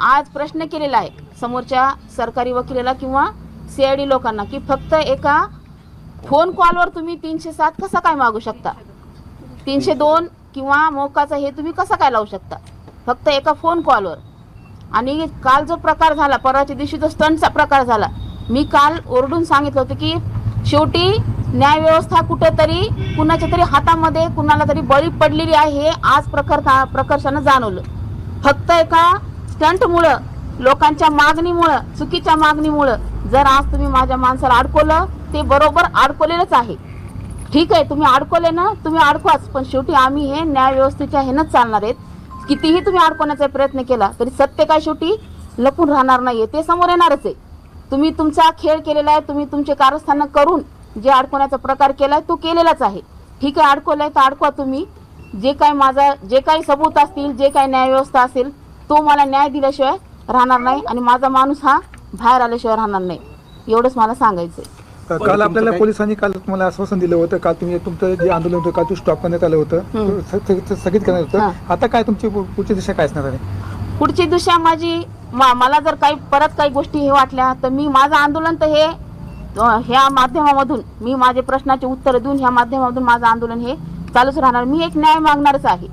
आज प्रश्न केलेला आहे. समोरच्या सरकारी वकिलाला किंवा सी आय डी लोकांना की फक्त एका फोन कॉलवर तुम्ही तीनशे सात कसा काय मागू शकता? तीनशे दोन किंवा मोकाचा हे तुम्ही कसा काय लावू शकता? फक्त एका फोन कॉलवर आणि काल जो प्रकार झाला परवाच्या दिवशी जो स्टंटचा प्रकार झाला मी काल ओरडून सांगितलं होतं की शेवटी न्यायव्यवस्था कुठेतरी कुणाच्या तरी हातामध्ये कुणाला तरी बळी पडलेली आहे हे आज प्रकर प्रकर्षानं जाणवलं. फक्त एका स्टंटमुळं लोकांच्या मागणीमुळं चुकीच्या मागणीमुळं जर आज तुम्ही माझ्या माणसाला अडकवलं ते बरोबर अडकवलेलंच आहे. ठीक आहे तुम्ही अडकवले ना तुम्ही अडकवाच पण शेवटी आम्ही हे न्याय व्यवस्थेच्या ह्यानंच चालणार आहेत. कितीही तुम्ही अडकवण्याचा प्रयत्न केला तरी सत्य काय शेवटी? लपून राहणार नाहीये ते समोर येणारच आहे. तुम्ही तुमचा खेळ केलेला आहे तुम्ही तुमचे कारस्थानं करून जे अडकवण्याचा प्रकार केलाय तो केलेलाच आहे. ठीक आहे अडकवलाय तर अडकवा तुम्ही. जे काय माझा जे काही सबूत असतील जे काही न्यायव्यवस्था असेल तो मला न्याय दिल्याशिवाय राहणार नाही आणि माझा माणूस हा बाहेर आल्याशिवाय राहणार नाही. एवढंच मला सांगायचं आहे काल आपल्याला पोलिसांनी काल तुम्हाला आश्वासन दिलं होतं. काल तुम्ही तुमचं जे आंदोलन होतं काल तू स्टॉप करण्यात आलं होतं. हम्म. स- स- स्थगित करण्यात हा. होतं. आता काय तुमची पु- पुढची दिशा काय असणार आहे? पुढची दिशा माझी मा- मला जर काही परत काही गोष्टी हे वाटल्या तर मी माझं आंदोलन तर हे अ, ह्या माध्यमामधून मी माझे प्रश्नाचे उत्तर देऊन ह्या माध्यमामधून माझं आंदोलन हे चालूच राहणार. मी एक न्याय मागणारच आहे.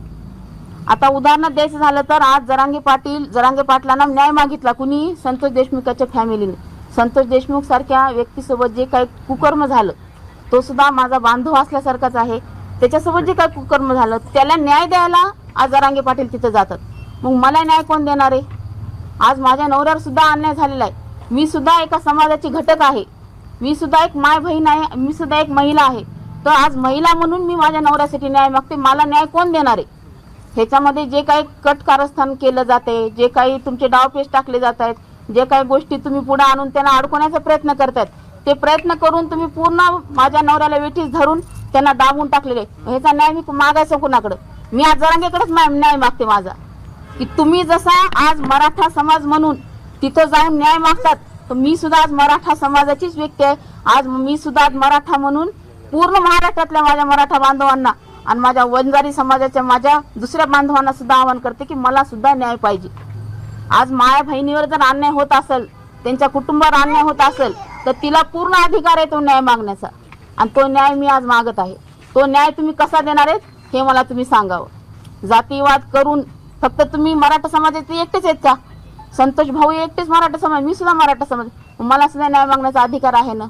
आता उदाहरण द्यायचं झालं तर आज जरांगे पाटील जरांगे पाटलांना न्याय मागितला. कुणी? संतोष देशमुखाच्या फॅमिलीने संतोष देशमुख सारख्या व्यक्तीसोबत जे काही कुकर्म झालं तो सुद्धा माझा बांधव असल्यासारखाच आहे. त्याच्यासोबत जे काही कुकर्म झालं त्याला न्याय द्यायला आज जरांगे पाटील तिथं जातात. मग मला न्याय कोण देणार आहे? आज माझ्या नवऱ्यावर सुद्धा अन्याय झालेला आहे. मी सुद्धा एका समाजाची घटक आहे. मी सुद्धा एक माय बहीण आहे मी सुद्धा एक महिला आहे. तर आज महिला म्हणून मी माझ्या नवऱ्यासाठी न्याय मागते मला न्याय कोण देणार आहे? ह्याच्यामध्ये जे काही कट कारस्थान केलं जाते जे काही तुमचे डावपेच टाकले जात आहेत जे काही गोष्टी तुम्ही पुढे आणून त्यांना अडकवण्याचा प्रयत्न करतायत ते प्रयत्न करून तुम्ही पूर्ण माझ्या नवऱ्याला वेठीस धरून त्यांना दाबून टाकलेले ह्याचा न्याय मी मागायचं कुणाकडं? मी आज जरांगेकडेच न्याय मागते माझा. की तुम्ही जसा आज मराठा समाज म्हणून तिथं जाऊन न्याय मागतात तर मी सुद्धा आज मराठा समाजाचीच व्यक्ती आहे. आज मी सुद्धा आज मराठा म्हणून पूर्ण महाराष्ट्रातल्या माझ्या मराठा बांधवांना आणि माझ्या वंजारी समाजाच्या माझ्या दुसऱ्या बांधवांना सुद्धा आवाहन करते की मला सुद्धा न्याय पाहिजे. आज माया बहिणीवर जर अन्याय होत असेल त्यांच्या कुटुंबावर अन्याय होत असेल तर तिला पूर्ण अधिकार आहे तो न्याय मागण्याचा. आणि तो न्याय मी आज मागत आहे. तो न्याय तुम्ही कसा देणार आहेत हे मला तुम्ही सांगावं. जातीवाद करून फक्त तुम्ही मराठा समाजाचे एकटेच आहेत का? संतोष भाऊ एकटेच मराठा समाज मी सुद्धा मराठा समाज. मला सुद्धा न्याय मागण्याचा अधिकार आहे ना?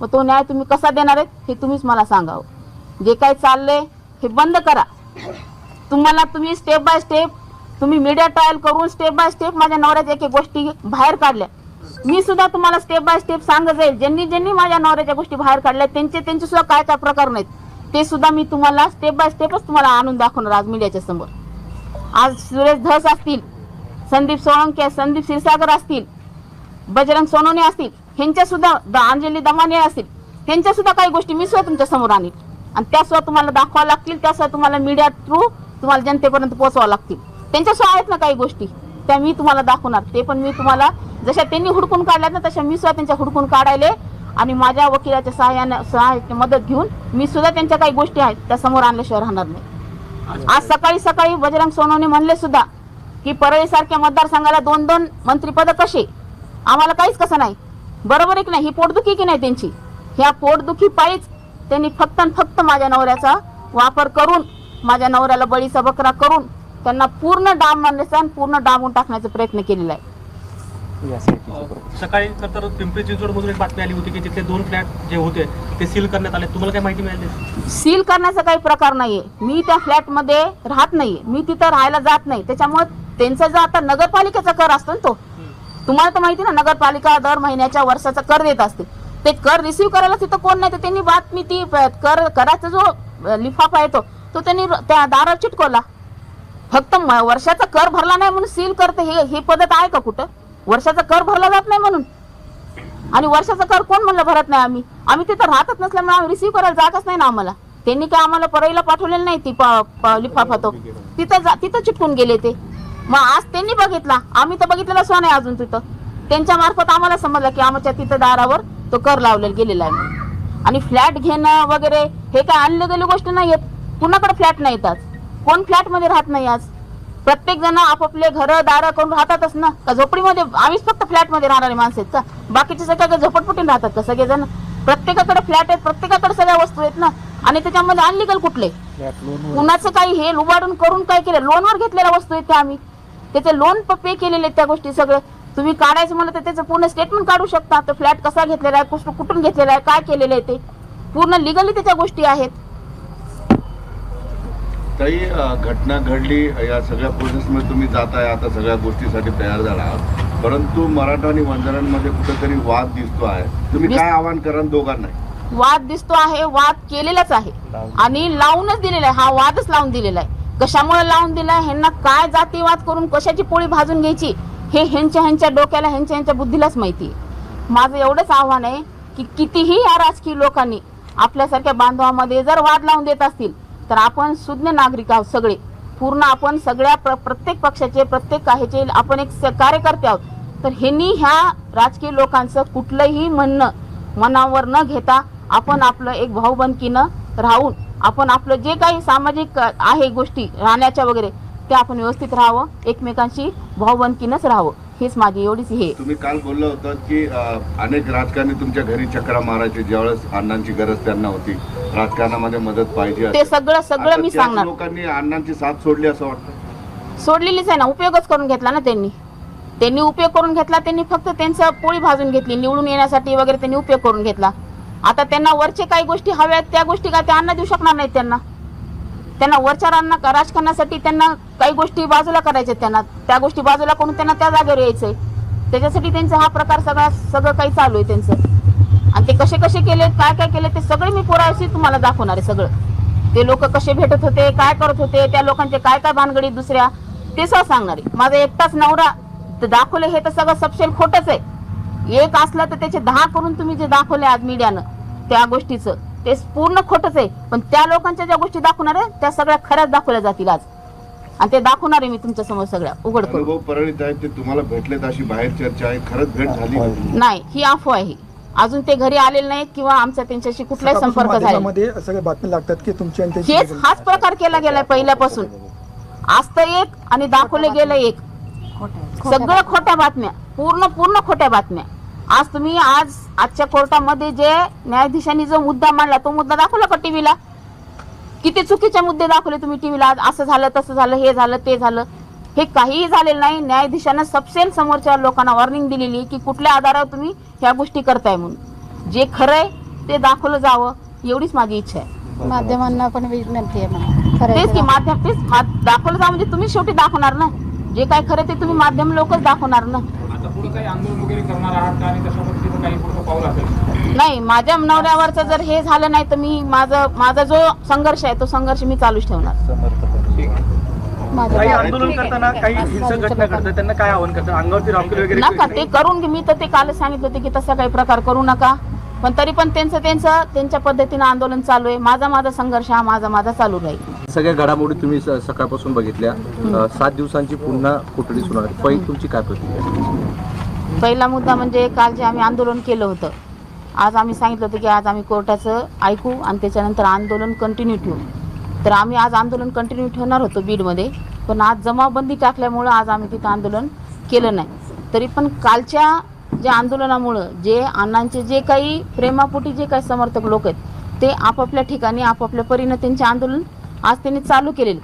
मग तो न्याय तुम्ही कसा देणार आहेत हे तुम्हीच मला सांगावं. जे काही चाललंय हे बंद करा. तुम्हाला तुम्ही स्टेप बाय स्टेप तुम्ही मीडिया ट्रायल करून स्टेप बाय स्टेप माझ्या नवऱ्याच्या एक एक गोष्टी बाहेर काढल्या. मी सुद्धा तुम्हाला स्टेप बाय स्टेप सांगत जाईल. ज्यांनी ज्यांनी माझ्या नवऱ्याच्या गोष्टी बाहेर काढल्या त्यांचे त्यांचे सुद्धा काय काय प्रकार नाहीत. ते सुद्धा मी तुम्हाला स्टेप बाय स्टेपच तुम्हाला आणून दाखवणार आज मीडियाच्या समोर. आज सुरेश धस असतील संदीप सोळंके संदीप क्षीरसागर असतील बजरंग सोनोने असतील ह्यांच्या सुद्धा द- अंजली दमाने असतील ह्यांच्या सुद्धा काही गोष्टी मी सुद्धा तुमच्यासमोर आणील आणि त्याशिवाय तुम्हाला दाखवावं लागतील त्याशिवाय तुम्हाला मीडिया थ्रू तुम्हाला जनतेपर्यंत पोहोचवावं लागतील. त्यांच्याशिवाय आहेत ना काही गोष्टी त्या मी तुम्हाला दाखवणार. ते पण मी तुम्हाला जशा त्यांनी हुडकून काढल्यात ना तशा मी सुद्धा त्यांच्या हुडकून काढायले आणि माझ्या वकिलाच्या सहाय्याने सहाय्याची मदत घेऊन मी सुद्धा त्यांच्या काही गोष्टी आहेत त्या समोर आणल्याशिवाय राहणार नाही. आज सकाळी सकाळी बजरंग सोनवणे म्हणले सुद्धा की परळीसारख्या मतदारसंघाला दोन दोन मंत्रीपद कसे? आम्हाला काहीच कसं नाही. बरोबर आहे की नाही? ही पोटदुखी की नाही त्यांची? ह्या पोटदुखी पायीच त्यांनी फक्त आणि फक्त माझ्या नवऱ्याचा वापर करून माझ्या नवऱ्याला बळीचा बकरा करून त्यांना पूर्ण डाम मारण्याचा आणि पूर्ण डांबून टाकण्याचा प्रयत्न केलेला आहे. सकाळी तर पिंपरी चिंचवडमधून एक बातमी आली होती की तिथले दोन फ्लॅट जे होते ते सील करण्यात आले. तुम्हाला काय माहिती मिळाली? सील करण्याचा काही प्रकार नाहीये. मी त्या फ्लॅटमध्ये राहत नाहीये. मी तिथं राहायला जात नाही. त्याच्यामुळे त्यांचा जो आता नगरपालिकेचा कर असतो ना तो तुम्हाला तर माहिती ना नगरपालिका दर महिन्याच्या वर्षाचा कर देत असते. ते कर रिसीव्ह करायला तिथं कोण नाही तर त्यांनी बातमी ती कर कराचा जो लिफाफा येतो तो त्यांनी त्या दारावर चिटकवला. फक्त वर्षाचा कर भरला नाही म्हणून सील करते हे हे पद्धत आहे का कुठं? वर्षाचा कर भरला जात नाही म्हणून. आणि वर्षाचा कर कोण म्हणलं भरत नाही आम्ही? आम्ही तिथं राहतच नसल्यामुळे आम्ही रिसीव्ह करायला जातच नाही ना आम्हाला. त्यांनी काय आम्हाला परळीला पाठवलेलं नाही ती प- लिफाफा तो. तिथं जा तिथं चिटकून गेले ते. मग आज त्यांनी बघितला. आम्ही तर बघितलेला सो नाही अजून तिथं. त्यांच्या मार्फत आम्हाला समजलं की आमच्या तिथं दारावर तो कर लावलेला गेलेला आहे. आणि फ्लॅट घेणं वगैरे हे काय आणले गेली गोष्ट नाही आहेत कुणाकडे फ्लॅट नाहीत आज? कोण फ्लॅटमध्ये राहत नाही आज? प्रत्येक जण आपापले घर दार करून राहतातच ना. का झोपडीमध्ये आम्हीच फक्त फ्लॅटमध्ये राहणारे माणसं आहेत का? बाकीचे सगळे काय झोपडपट्टीने राहतात का सगळेजण? प्रत्येकाकडे फ्लॅट आहेत प्रत्येकाकडे सगळ्या वस्तू आहेत ना. आणि त्याच्यामध्ये अनलिगल कुठले? कुणाचं काही हे लुबाडून करून काय केलं? लोनवर घेतलेल्या वस्तू आहेत त्या आम्ही. त्याचे लोन पे केलेले त्या गोष्टी सगळं. तुम्ही काढायचं म्हणलं तर त्याचं पूर्ण स्टेटमेंट काढू शकता. तो फ्लॅट कसा घेतलेला आहे कुठून कुठून घेतलेला आहे काय केलेलं आहे ते. पूर्ण लिगली त्याच्या गोष्टी आहेत. काही घटना घडली या सगळ्या प्रोसेसमध्ये तुम्ही जाताय आता सगळ्या गोष्टीसाठी तयार झाला आहात. परंतु मराठा आणि वंजारांमध्ये कुठेतरी वाद दिसतो आहे. तुम्ही काय आवाहन कराल दोघांना वाद दिसतो आहे वाद केलेलाच आहे. आणि लावूनच दिलेला आहे हा वादच लावून दिलेला आहे. कशामुळे लावून दिला आहे? ह्यांना काय जातीवाद करून कशाची पोळी भाजून घ्यायची? हे ह्यांच्या ह्यांच्या डोक्याला ह्यांच्या ह्यांच्या बुद्धीलाच माहिती आहे. माझं एवढंच आव्हान आहे की कितीही या राजकीय लोकांनी आपल्यासारख्या बांधवामध्ये जर वाद लावून देत असतील तर आपण सुज्ञ नागरिक आहोत सगळे. पूर्ण आपण सगळ्या प्र प्रत्येक पक्षाचे प्रत्येक ह्याचे आपण एक स- कार्यकर्ते आहोत. तर ह्यांनी ह्या राजकीय लोकांचं कुठलंही म्हणणं मनावर न घेता आपण आपलं एक भाऊबंदकीनं राहून आपण आपलं जे काही सामाजिक आहे गोष्टी राहण्याच्या वगैरे ते आपण व्यवस्थित राहावं एकमेकांशी भाऊबंदकीनंच राहावं. हेच माझी एवढीच हे. तुम्ही काल बोलला होता की अनेक राजकारणी तुमच्या घरी चक्रा मारायचे ज्यावेळेस अण्णांची गरज त्यांना होती. राजकारणामध्ये मदत पाहिजे ते सगळं सगळं मी सांगणार. लोकांनी अण्णांची साथ सोडली असं वाटतं? सोडलेलीच आहे ना. उपयोगच करून घेतला ना त्यांनी. त्यांनी उपयोग करून घेतला त्यांनी फक्त त्यांचं पोळी भाजून घेतली निवडून येण्यासाठी वगैरे त्यांनी उपयोग करून घेतला. आता त्यांना वरचे काही गोष्टी हव्या आहेत त्या गोष्टी काय ते अन्न देऊ शकणार नाहीत त्यांना? त्यांना वरच्या राजकारणासाठी त्यांना काही गोष्टी बाजूला करायच्या आहेत त्यांना. त्या गोष्टी बाजूला करून त्यांना त्या जागेवर यायचंय. त्याच्यासाठी त्यांचा हा प्रकार सगळा सगळं काही चालू आहे त्यांचं. आणि ते कसे कसे केले काय काय केले ते सगळे मी पुराशी तुम्हाला दाखवणार आहे सगळं. ते लोक कसे भेटत होते काय करत होते त्या लोकांचे काय काय भानगडी दुसऱ्या ते सह सांगणार आहे. माझा एकटाच नवरा दाखवले हे तर सगळं सपशेल खोटच आहे. एक असलं तर त्याचे दहा करून तुम्ही जे दाखवले आज मीडियानं त्या गोष्टीचं ते पूर्ण खोटच आहे. पण त्या लोकांच्या ज्या गोष्टी दाखवणार आहे त्या सगळ्या खऱ्याच दाखवल्या जातील आज. आणि ते दाखवणार आहे मी तुमच्यासमोर सगळ्या उघड करून. अनुभव परळीत आहेत ते तुम्हाला भेटलेत अशी बाहेर चर्चा आहे. खरंच भेट झाली. का तुमची? नाही ही अफवा आहे अजून ते घरी आलेले नाहीत किंवा आमचा त्यांच्याशी कुठलाही संपर्क झाला नाही. माध्यमामध्ये सगळ्या बातम्या लागतात की तुमची आणि त्यांची हेच हाच प्रकार केला गेलाय पहिल्यापासून. आज तर एक आणि दाखवले गेलं एक. सगळं खोट्या बातम्या. पूर्ण पूर्ण खोट्या बातम्या. आज तुम्ही आज आजच्या कोर्टामध्ये जे न्यायाधीशांनी जो मुद्दा मांडला तो मुद्दा दाखवला का टीव्हीला? किती चुकीचे मुद्दे दाखवले तुम्ही टीव्हीला आज असं झालं तसं झालं हे झालं ते झालं. हे काहीही झालेलं नाही. न्यायाधीशानं सबसेल समोरच्या लोकांना वॉर्निंग दिलेली आहे की कुठल्या आधारावर तुम्ही ह्या गोष्टी करताय म्हणून. जे खरंय ते दाखवलं जावं एवढीच माझी इच्छा आहे. माध्यमांना पण विनंती आहे खरं तेच की माध्यम तेच मा- दाखवलं जा म्हणजे तुम्ही शेवटी दाखवणार ना. जे काय खरं ते तुम्ही माध्यम लोकच दाखवणार ना. आता पुढे काही पाऊल असेल. नाही माझ्या नवऱ्यावरचं जर हे झालं नाही तर मी माझं माझा जो संघर्ष आहे तो संघर्ष मी चालूच ठेवणार. माझ्या काही आंदोलन करताना काही हिंसक घटना घडतात त्यांना काय आव्हान करतात? अंगावरती रामकीर वगैरे नका ते करून घे. मी तर ते कालच सांगितलं होते की तसा काही प्रकार करू नका. पण तरी पण त्यांचं त्यांचं त्यांच्या पद्धतीनं आंदोलन चालू आहे. माझा माझा संघर्ष हा माझा माझा चालू राहील. सगळ्या घडामोडी तुम्ही स- सकाळपासून बघितल्या. सात दिवसांची पुन्हा कोठडी सुनार पहिली तुमची काय प्रतिक्रिया? पहिला मुद्दा म्हणजे काल जे आम्ही आंदोलन केलं होतं आज आम्ही सांगितलं होतं की आज आम्ही कोर्टाचं ऐकू आणि त्याच्यानंतर आंदोलन कंटिन्यू ठेवू. तर आम्ही आज आंदोलन कंटिन्यू ठेवणार होतो बीडमध्ये पण आज जमावबंदी टाकल्यामुळं आज आम्ही तिथं आंदोलन केलं नाही. तरी पण कालच्या ज्या आंदोलनामुळं जे अण्णांचे जे काही प्रेमापोटी जे काही समर्थक लोक आहेत ते आपापल्या ठिकाणी आपापल्या परीनं त्यांचे आंदोलन आज त्यांनी चालू केलेलं.